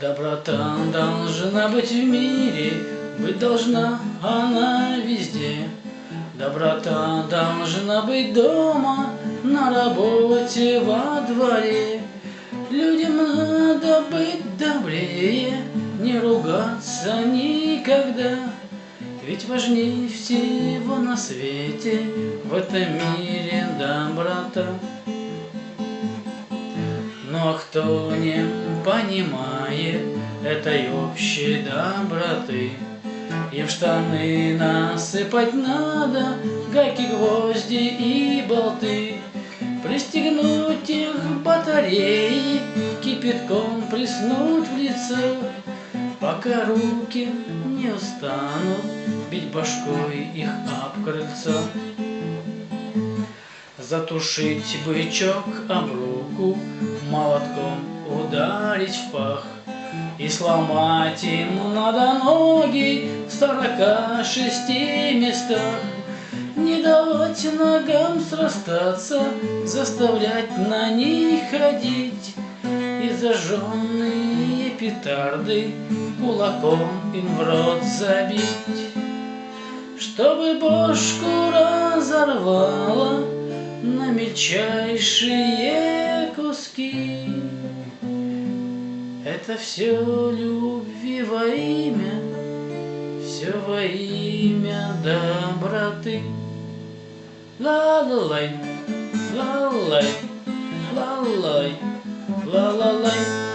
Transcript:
Доброта должна быть в мире, быть должна она везде. Доброта должна быть дома, на работе, во дворе. Людям надо быть добрее, не ругаться никогда. Ведь важнее всего на свете в этом мире доброта. Но кто не понимает этой общей доброты, И в штаны насыпать надо гайки, гвозди и болты, Пристегнуть их батареи, кипятком плеснуть в лицо, Пока руки не устанут бить башкой их об крыльцо. Затушить бычок об руку, молотком ударить в пах И сломать ему надо ноги в сорока шести местах. Не давать ногам срастаться, заставлять на них ходить И зажженные петарды кулаком им в рот забить. Чтобы бошку разорвало на мельчайшие куски. Это все любви во имя, все во имя доброты. Ла-ла-лай, ла-лай, ла-лай, ла-ла-лай.